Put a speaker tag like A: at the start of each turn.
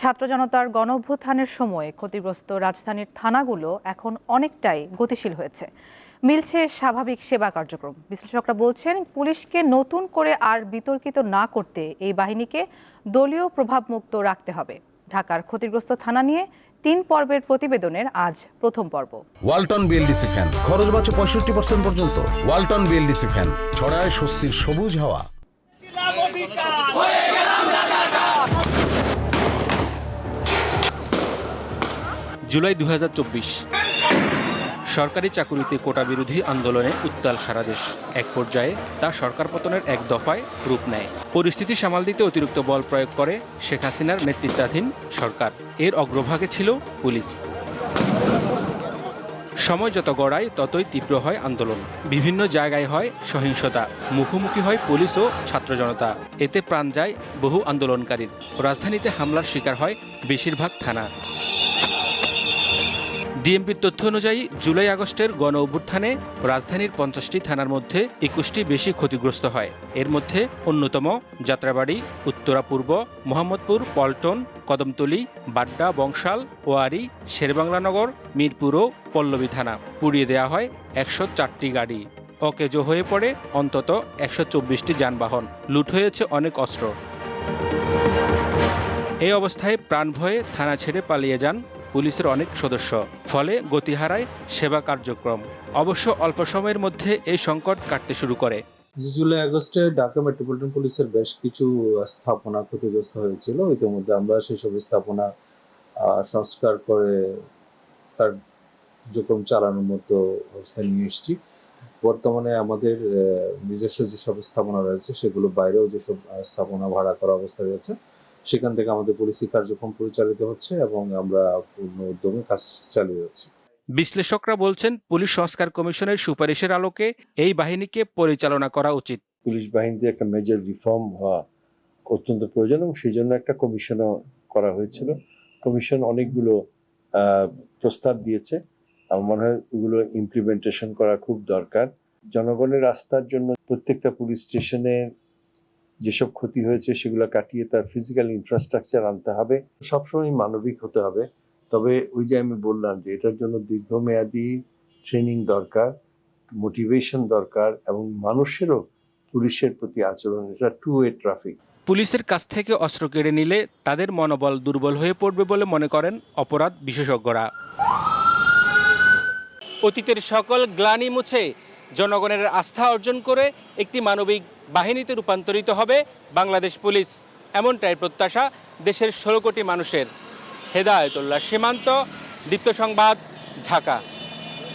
A: ছাত্র জনতার গণ সময় ক্ষতিগ্রস্ত রাজধানীর থানাগুলো এখন অনেকটাই গতিশীল হয়েছে। মিলছে স্বাভাবিক সেবা কার্যক্রম। বিশ্লেষকরা বলছেন, পুলিশকে নতুন করে আর বিতর্কিত না করতে এই বাহিনীকে দলীয় প্রভাবমুক্ত রাখতে হবে। ঢাকার ক্ষতিগ্রস্ত থানা নিয়ে তিন পর্বের প্রতিবেদনের আজ প্রথম পর্ব।
B: Walton BLDC fan. খরচ বাঁচে পঁয়ষট্টি পার্সেন্ট পর্যন্ত। Walton BLDC fan. ছড়ায় স্বস্তির সবুজ হাওয়া।
C: জুলাই দু হাজার চব্বিশ। সরকারি চাকুরিতে কোটা বিরোধী আন্দোলনে উত্তাল সারা দেশ। এক পর্যায়ে তা সরকার পতনের এক দফায় রূপ নেয়। পরিস্থিতি সামাল দিতে অতিরিক্ত বল প্রয়োগ করে শেখ হাসিনার নেতৃত্বাধীন সরকার। এর অগ্রভাগে ছিল পুলিশ। সময় যত গড়ায়, ততই তীব্র হয় আন্দোলন। বিভিন্ন জায়গায় হয় সহিংসতা। মুখোমুখি হয় পুলিশ ও ছাত্র জনতা। এতে প্রাণ যায় বহু আন্দোলনকারীর। রাজধানীতে হামলার শিকার হয় বেশিরভাগ থানা। ডিএমপির তথ্য অনুযায়ী, জুলাই আগস্টের গণ অভ্যুত্থানে রাজধানীর পঞ্চাশটি থানার মধ্যে একুশটি বেশি ক্ষতিগ্রস্ত হয়। এর মধ্যে অন্যতম যাত্রাবাড়ি, উত্তরা পূর্ব, মোহাম্মদপুর, পল্টন, কদমতলী, বাড্ডা, বংশাল, ওয়ারি শেরবাংলানগর মিরপুর ও পল্লবী থানা। পুড়িয়ে দেওয়া হয় একশো চারটি গাড়ি। অকেজো হয়ে পড়ে অন্তত একশো চব্বিশটি যানবাহন। লুট হয়েছে অনেক অস্ত্র। এই অবস্থায় প্রাণ ভয়ে থানা ছেড়ে পালিয়ে যান পুলিশের অনেক সদস্য। ফলে গতি হারায় সেবা কার্যক্রম। অবশ্য অল্প সময়ের মধ্যে এই সংকট কাটতে শুরু করে।
D: জুলাই আগস্টে ঢাকা মেট্রোপলিটন পুলিশের বেশ কিছু স্থাপনা ক্ষতিগ্রস্ত হয়েছিল। ইতিমধ্যে আমরা সেসব স্থাপনা সংস্কার করে তার কার্যক্রম চালানোর মতো অবস্থা নিয়ে এসেছি। বর্তমানে আমাদের নিজস্ব যেসব স্থাপনা রয়েছে, সেগুলো বাইরেও যেসব স্থাপনা ভাড়া করা অবস্থা রয়েছে সেখান থেকে আমাদের পুলিশি কার্যক্রম পরিচালিত হচ্ছে এবং আমরা পূর্ণ উদ্যমে কাজ চালিয়ে যাচ্ছি।
C: বিশ্লেষকরা বলছেন পুলিশ সংস্কার কমিশনের সুপারিশের আলোকে এই বাহিনীকে পরিচালনা করা উচিত।
E: পুলিশ বাহিনীতে একটা মেজর রিফর্ম হওয়া অত্যন্ত প্রয়োজন এবং সেই জন্য একটা কমিশনও করা হয়েছিল। কমিশন অনেকগুলো আহ, প্রস্তাব দিয়েছে। আমার মনে হয় এগুলো ইমপ্লিমেন্টেশন করা খুব দরকার। জনগণের রাস্তার জন্য প্রত্যেকটা পুলিশ স্টেশনে যেসব ক্ষতি হয়েছে সেগুলো কাটিয়ে তার ফিজিক্যাল ইনফ্রাস্ট্রাকচার আনতে হবে। সবসময় মানবিক হতে হবে। তবে ওই যে আমি বললাম যে এটার জন্য দীর্ঘমেয়াদী ট্রেনিং দরকার মোটিভেশন দরকার এবং মানুষেরও পুলিশের প্রতি আচরণ এটা টু ওয়ে ট্রাফিক
C: পুলিশের কাছ থেকে অস্ত্র কেড়ে নিলে তাদের মনোবল দুর্বল হয়ে পড়বে বলে মনে করেন অপরাধ বিশেষজ্ঞরা। অতীতের সকল গ্লানি মুছে জনগণের আস্থা অর্জন করে একটি মানবিক বাহিনীতে রূপান্তরিত হবে বাংলাদেশ পুলিশ। এমনটাই প্রত্যাশা দেশের ষোলো কোটি মানুষের। হেদায়তুল্লাহ সীমান্ত দ্বিতীয় সংবাদ, ঢাকা।